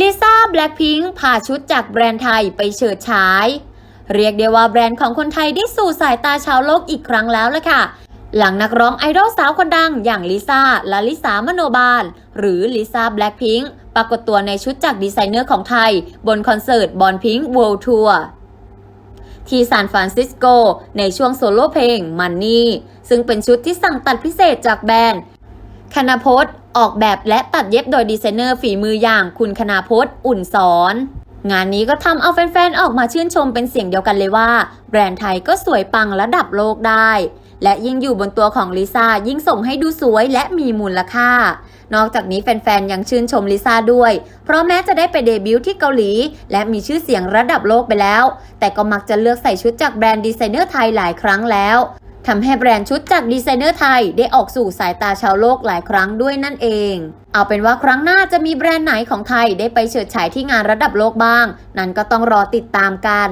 ลิซ่าแบล็ p พิง k พาชุดจากแบรนด์ไทยไปเฉิดฉาย เรียกได้ว่าแบรนด์ของคนไทยได้สู่สายตาชาวโลกอีกครั้งแล้วล่ะค่ะ หลังนักร้องไอดอลสาวคนดังอย่างลิซ่าและลิสามโนบาล หรือลิซ่าแบล็ p พิง k ปรากฏตัวในชุดจากดีไซเนอร์ของไทย บนคอนเสิร์ตบอลพิง k ์ r ว d ทัวร์ที่ซานฟรานซิสโก ในช่วงโซโล่เพลงมันนี่ซึ่งเป็นชุดที่สั่งตัดพิเศษจากแบรนด์คณพจน์ ออกแบบและตัดเย็บโดยดีไซเนอร์ฝีมืออย่างคุณคณพจน์ อุ่นสอน งานนี้ก็ทำเอาแฟนๆ ออกมาชื่นชมเป็นเสียงเดียวกันเลยว่า แบรนด์ไทยก็สวยปังระดับโลกได้ และยิ่งอยู่บนตัวของลิซ่ายิ่งส่งให้ดูสวยและมีมูลค่านอกจากนี้แฟนๆ ยังชื่นชมลิซ่าด้วย เพราะแม้จะได้ไปเดบิวต์ที่เกาหลี และมีชื่อเสียงระดับโลกไปแล้ว แต่ก็มักจะเลือกใส่ชุดจากแบรนด์ดีไซเนอร์ไทยหลายครั้งแล้ว ทำให้แบรนด์ชุดจากดีไซเนอร์ไทยได้ออกสู่สายตาชาวโลกหลายครั้งด้วยนั่นเอง เอาเป็นว่าครั้งหน้าจะมีแบรนด์ไหนของไทยได้ไปเฉิดฉายที่งานระดับโลกบ้าง นั้นก็ต้องรอติดตามกัน